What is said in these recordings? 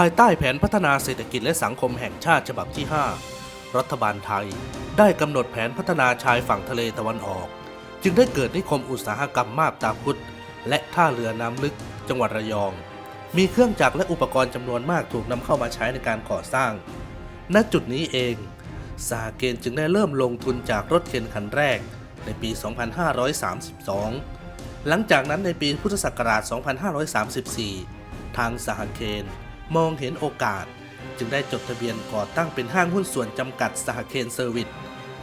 ภายใต้แผนพัฒนาเศรษฐกิจและสังคมแห่งชาติฉบับที่ 5 รัฐบาลไทย ได้กำหนดแผนพัฒนาชายฝั่งทะเลตะวันออก จึงได้เกิดนิคมอุตสาหกรรมมาบตาพุธและท่าเรือน้ำลึก จังหวัดระยอง มีเครื่องจักรและอุปกรณ์จำนวนมากถูกนำเข้ามาใช้ในการก่อสร้าง ณจุดนี้เองสหเกณฑ์จึงได้เริ่มลงทุนจากรถเข็นคันแรกในปี 2532 หลังจากนั้นในปีพุทธศักราช 2534 ทางสหเคน มองเห็นโอกาส จึงได้จดทะเบียนก่อตั้งเป็นห้างหุ้นส่วนจำกัดสหเคนเซอร์วิส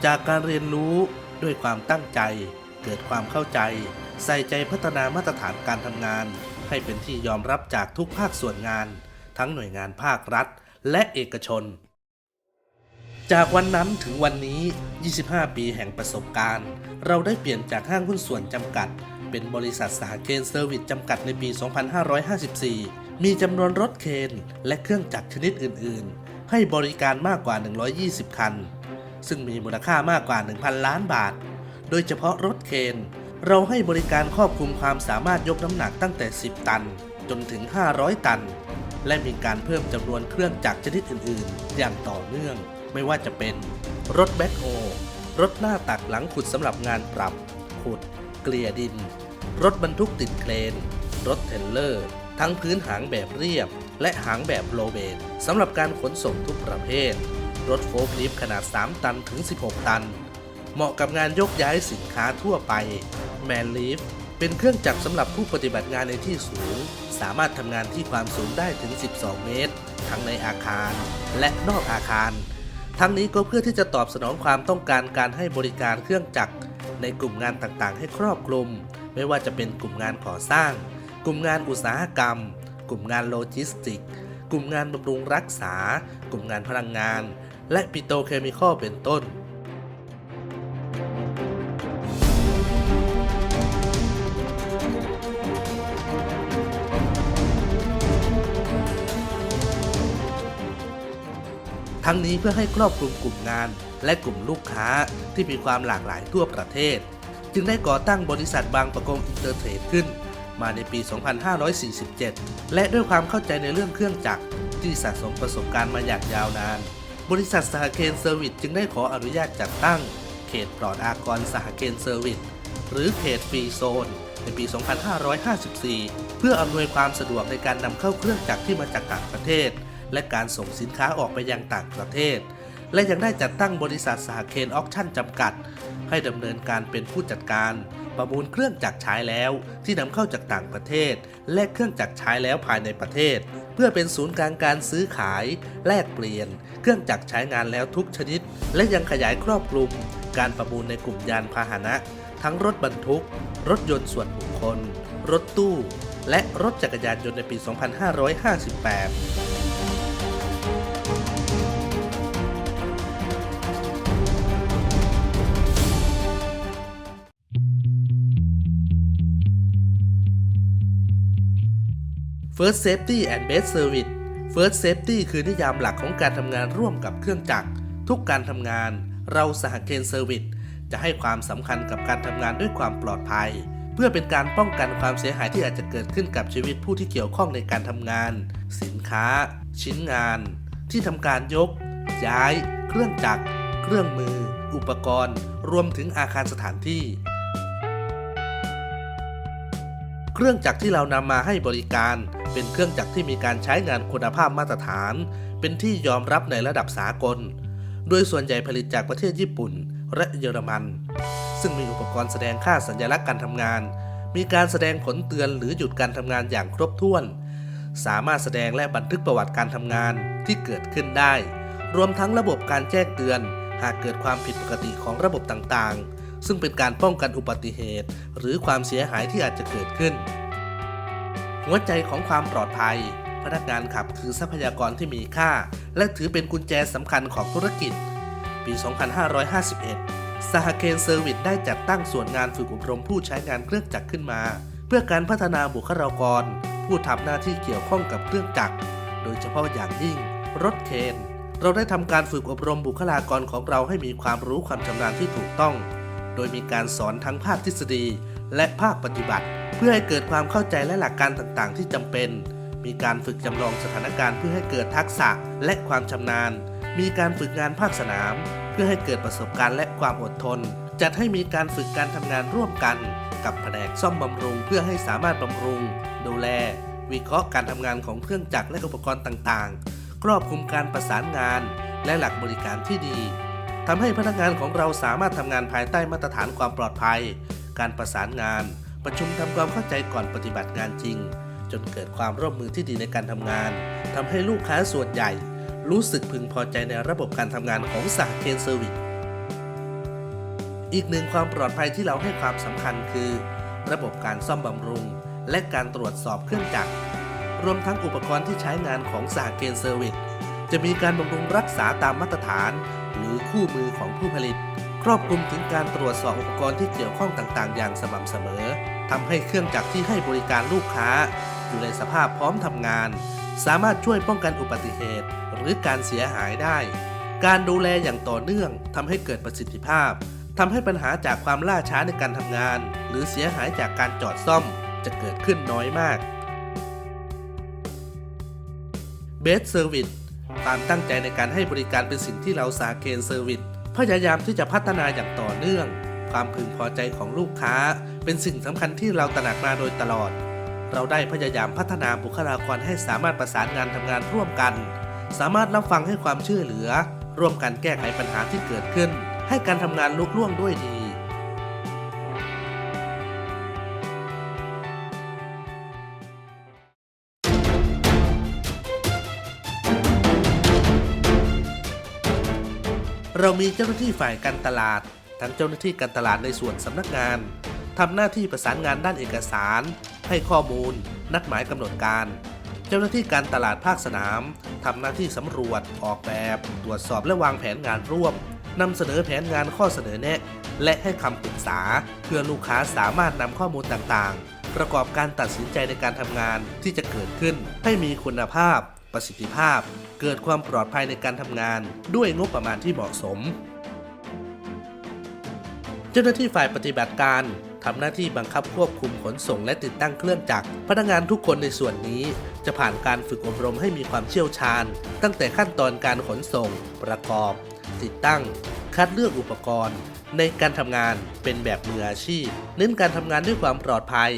จากการเรียนรู้ด้วยความตั้งใจ เกิดความเข้าใจ ใส่ใจพัฒนามาตรฐานการทำงาน ให้เป็นที่ยอมรับจากทุกภาคส่วนงาน ทั้งหน่วยงานภาครัฐ และเอกชน จากวันนั้นถึงวันนี้ 25 ปีแห่งประสบการณ์ เราได้เปลี่ยนจากห้างหุ้นส่วนจำกัด เป็นบริษัทสหเคนเซอร์วิสจำกัดในปี 2554 มีจำนวนรถเคนและเครื่องจักรชนิดอื่น ๆ ให้บริการมากกว่า 120 คัน ซึ่งมีมูลค่ามากกว่า 1,000 ล้านบาท โดยเฉพาะรถเคน เราให้บริการครอบคลุมความสามารถยกน้ำหนักตั้งแต่ 10 ตัน จนถึง 500 ตัน และมีการเพิ่มจำนวนเครื่องจักรชนิดอื่น ๆ อย่างต่อเนื่อง ไม่ว่าจะเป็นรถแบ็คโฮรถหน้าตักหลังขุดสำหรับงานปรับ ขุด เกลี่ยดิน รถบรรทุกติดเครน รถเทรลเลอร์ ทั้งพื้นหางแบบเรียบ และหางแบบโลเบนสำหรับการขนส่งทุกประเภท รถโฟล์คลิฟขนาด 3 ตันถึง 16 ตัน เหมาะกับงานยกย้ายสินค้าทั่วไปแมนลีฟเป็นเครื่องจักรสำหรับผู้ปฏิบัติงานในที่สูง สามารถทำงานที่ความสูงได้ถึง 12 เมตร ทั้งในอาคารและนอกอาคาร ทั้งนี้ก็เพื่อที่จะตอบสนองความต้องการการให้บริการเครื่องจักรในกลุ่มงานต่างๆ ให้ครอบคลุม ไม่ว่าจะเป็นกลุ่มงานก่อสร้าง กลุ่มงานอุตสาหกรรม กลุ่มงานโลจิสติก กลุ่มงานบำรุงรักษา กลุ่มงานพลังงาน และปิโตเคมีคอลเป็นต้นทั้งนี้เพื่อให้ครอบคลุมกลุ่มงานและกลุ่มลูกค้าที่มีความหลากหลายทั่วประเทศ จึงได้ก่อตั้งบริษัทบางประกงอินเตอร์เทรดขึ้น มาในปี 2547 และด้วยความเข้าใจในเรื่องเครื่องจักรที่สะสมประสบการณ์มาอย่างยาวนาน บริษัทสหเคนเซอร์วิสจึงได้ขออนุญาตจัดตั้ง เขตปลอดอากรสหเคนเซอร์วิสหรือเขตฟรีโซน ในปี 2554 เพื่ออำนวยความสะดวกในการนำเข้าเครื่องจักรที่มาจากต่างประเทศ และการส่งสินค้าออกไปยังต่างประเทศ และยังได้จัดตั้งบริษัทสหเคนออคชั่นจำกัด ให้ดำเนินการเป็นผู้จัดการ ประมูลเครื่องจักรใช้แล้ว ที่นำเข้าจากต่างประเทศ และเครื่องจักรใช้แล้วภายในประเทศ เพื่อเป็นศูนย์กลางการซื้อขาย แลกเปลี่ยน เครื่องจักรใช้งานแล้วทุกชนิด และยังขยายครอบคลุม การประมูลในกลุ่มยานพาหนะ ทั้งรถบรรทุก รถยนต์ส่วนบุคคล รถตู้ และรถจักรยานยนต์ในปี 2558 First Safety and Best Service First Safety คือนิยามหลักของการทำงานร่วมกับเครื่องจักร ทุกการทำงานเราสหเคนเซอร์วิสจะให้ความสำคัญกับการทำงานด้วยความปลอดภัย เพื่อเป็นการป้องกันความเสียหายที่อาจจะเกิดขึ้นกับชีวิตผู้ที่เกี่ยวข้องในการทำงาน สินค้า ชิ้นงาน ที่ทำการยก ย้าย เครื่องจักร เครื่องมือ อุปกรณ์ รวมถึงอาคารสถานที่ เครื่องจักรที่เรานำมาให้บริการ เป็นเครื่องจักรที่มีการใช้งานคุณภาพมาตรฐาน เป็นที่ยอมรับในระดับสากล โดยส่วนใหญ่ผลิตจากประเทศญี่ปุ่น และเยอรมัน ซึ่งมีอุปกรณ์แสดงค่าสัญลักษณ์การทำงาน มีการแสดงผลเตือนหรือหยุดการทำงานอย่างครบถ้วน สามารถแสดงและบันทึกประวัติการทำงานที่เกิดขึ้นได้ รวมทั้งระบบการแจ้งเตือน หากเกิดความผิดปกติของระบบต่างๆซึ่งเป็นการป้องกันอุบัติเหตุ หรือความเสียหายที่อาจจะเกิดขึ้น หัวใจของความปลอดภัย พนักงานขับคือทรัพยากรที่มีค่า และถือเป็นกุญแจสำคัญของธุรกิจ ปี 2551 สหเคนเซอร์วิสได้จัดตั้งส่วนงานฝึกอบรมผู้ใช้งานเครื่องจักรขึ้นมา เพื่อการพัฒนาบุคลากร ผู้ทำหน้าที่เกี่ยวข้องกับเครื่องจักร โดยเฉพาะอย่างยิ่ง รถเคนเราได้ทำการฝึกอบรมบุคลากรของเราให้มีความรู้ความชำนาญที่ถูกต้อง โดยมีการสอนทั้งภาคทฤษฎี และภาคปฏิบัติ เพื่อให้เกิดความเข้าใจและหลักการต่างๆ ที่จำเป็น มีการฝึกจำลองสถานการณ์เพื่อให้เกิดทักษะและความชำนาญ มีการฝึกงานภาคสนาม เพื่อให้เกิดประสบการณ์และความอดทน จัดให้มีการฝึกการทำงานร่วมกัน กับแผนกซ่อมบำรุง เพื่อให้สามารถบำรุง ดูแล วิเคราะห์การทำงานของเครื่องจักรและอุปกรณ์ต่างๆ ครอบคลุมการประสานงาน และหลักบริการที่ดีทำให้พนักงานของเราสามารถทำงานภายใต้มาตรฐานความปลอดภัย การประสานงาน ประชุมทำความเข้าใจก่อนปฏิบัติงานจริง จนเกิดความร่วมมือที่ดีในการทำงานทำให้ลูกค้าส่วนใหญ่ รู้สึกพึงพอใจในระบบการทำงานของสหเคนเซอร์วิสอีกหนึ่งความปลอดภัยที่เราให้ความสำคัญคือ ระบบการซ่อมบำรุง และการตรวจสอบเครื่องจักร รวมทั้งอุปกรณ์ที่ใช้งานของสหเคนเซอร์วิสจะมีการบำรุงรักษาตามมาตรฐาน หรือคู่มือของผู้ผลิต ครอบคลุมถึงการตรวจสอบอุปกรณ์ที่เกี่ยวข้องต่างๆ อย่างสม่ำเสมอทำให้เครื่องจักรที่ให้บริการลูกค้า อยู่ในสภาพพร้อมทำงาน สามารถช่วยป้องกันอุบัติเหตุ หรือการเสียหายได้ การดูแลอย่างต่อเนื่องทำให้เกิดประสิทธิภาพทำให้ปัญหาจากความล่าช้าในการทำงาน หรือเสียหายจากการจอดซ่อมจะเกิดขึ้นน้อยมากเบสเซอร์วิสความตั้งใจในการให้บริการเป็นสิ่งที่เราสาเคนเซอร์วิส พยายามที่จะพัฒนาอย่างต่อเนื่อง ความพึงพอใจของลูกค้า เป็นสิ่งสำคัญที่เราตระหนักมาโดยตลอด เราได้พยายามพัฒนาบุคลากรให้สามารถประสานงานทำงานร่วมกัน สามารถรับฟังให้ความช่วยเหลือ ร่วมกันแก้ไขปัญหาที่เกิดขึ้น ให้การทำงานลุล่วงด้วยดี เรามีเจ้าหน้าที่ฝ่ายการตลาด ทั้งเจ้าหน้าที่การตลาดในส่วนสำนักงานทำหน้าที่ประสานงานด้านเอกสาร ให้ข้อมูล นัดหมายกำหนดการ เจ้าหน้าที่การตลาดภาคสนามทำหน้าที่สำรวจ ออกแบบ ตรวจสอบและวางแผนงานร่วมนำเสนอแผนงานข้อเสนอแนะ และให้คำปรึกษา เพื่อลูกค้าสามารถนำข้อมูลต่างๆ ประกอบการตัดสินใจในการทำงานที่จะเกิดขึ้นให้มีคุณภาพ ประสิทธิภาพ เกิดความปลอดภัยในการทำงาน ด้วยงบประมาณที่เหมาะสม เจ้าหน้าที่ฝ่ายปฏิบัติการทำหน้าที่บังคับควบคุมขนส่งและติดตั้งเครื่องจักร พนักงานทุกคนในส่วนนี้ จะผ่านการฝึกอบรมให้มีความเชี่ยวชาญ ตั้งแต่ขั้นตอนการขนส่ง ประกอบ ติดตั้ง คัดเลือกอุปกรณ์ ในการทำงานเป็นแบบมืออาชีพ เน้นการทำงานด้วยความปลอดภัย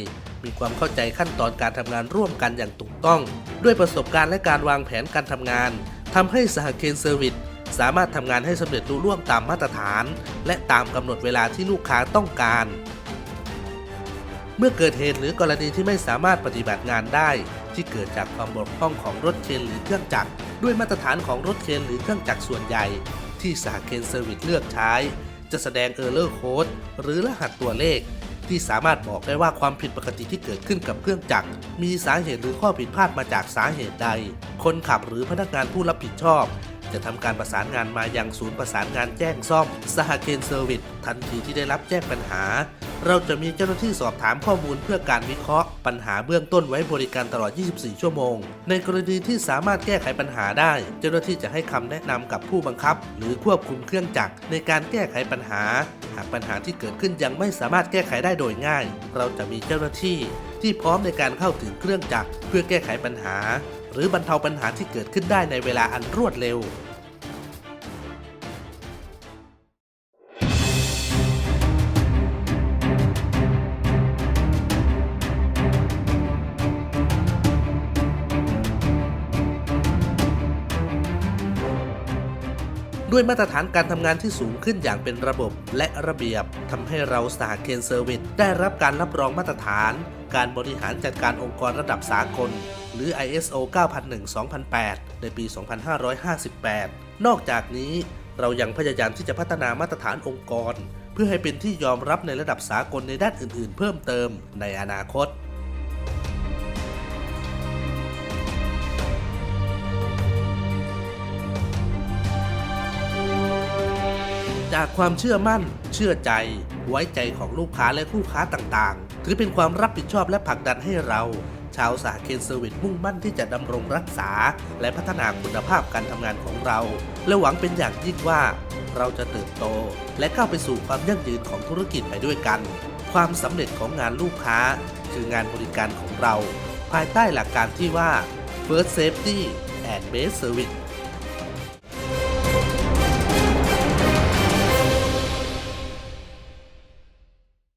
มีความเข้าใจขั้นตอนการทำงานร่วมกันอย่างถูก ต้อง ด้วยประสบการณ์และการวางแผนการทำงานทำให้สหเคนเซอร์วิสสามารถทำงานให้สำเร็จลุล่วงตามมาตรฐาน และตามกำหนดเวลาที่ลูกค้าต้องการ เมื่อเกิดเหตุหรือกรณีที่ไม่สามารถปฏิบัติงานได้ ที่เกิดจากความบกพร่องของรถเคนหรือเครื่องจักรด้วยมาตรฐานของรถเคนหรือเครื่องจักรส่วนใหญ่ ที่สหเคนเซอร์วิสเลือกใช้ จะแสดงเออร์เลอร์โค้ดหรือรหัสตัวเลข ที่สามารถบอกได้ว่าความผิดปกติที่เกิดขึ้นกับเครื่องจักร มีสาเหตุหรือข้อผิดพลาดมาจากสาเหตุใด คนขับหรือพนักงานผู้รับผิดชอบ จะทำการประสานงานมายังศูนย์ประสานงานแจ้งซ่อม สหเคนเซอร์วิสทันทีที่ได้รับแจ้งปัญหา เราจะมีเจ้าหน้าที่สอบถามข้อมูลเพื่อการวิเคราะห์ ปัญหาเบื้องต้นไว้บริการตลอด 24 ชั่วโมง ในกรณีที่สามารถแก้ไขปัญหาได้ เจ้าหน้าที่จะให้คำแนะนำกับผู้บังคับ หรือควบคุมเครื่องจักรในการแก้ไขปัญหา หากปัญหาที่เกิดขึ้นยังไม่สามารถแก้ไขได้โดยง่าย เราจะมีเจ้าหน้าที่ที่พร้อมในการเข้าถึงเครื่องจักรเพื่อแก้ไขปัญหา หรือบรรเทาปัญหาที่เกิดขึ้นได้ในเวลาอันรวดเร็ว ด้วยมาตรฐานการทำงานที่สูงขึ้นอย่างเป็นระบบและระเบียบทำให้เราสหเคนเซอร์วิสได้รับการรับรองมาตรฐาน การบริหารจัดการองค์กรระดับสากล หรือ ISO 9001-2008 ในปี 2558 นอกจากนี้เรายังพยายามที่จะพัฒนามาตรฐานองค์กร เพื่อให้เป็นที่ยอมรับในระดับสากลในด้านอื่น ๆ เพิ่มเติมในอนาคต จากความเชื่อมั่น เชื่อใจ ไว้ใจของลูกค้าและคู่ค้าต่างๆ ถือเป็นความรับผิดชอบและผลักดันให้เรา ชาวสาเคนเซอร์วิสมุ่งมั่นที่จะดำรงรักษา และพัฒนาคุณภาพการทำงานของเรา และหวังเป็นอย่างยิ่งว่า เราจะเติบโต และก้าวไปสู่ความยั่งยืนของธุรกิจไปด้วยกัน ความสำเร็จของงานลูกค้า คืองานบริการของเรา ภายใต้หลักการที่ว่า First Safety and Base Service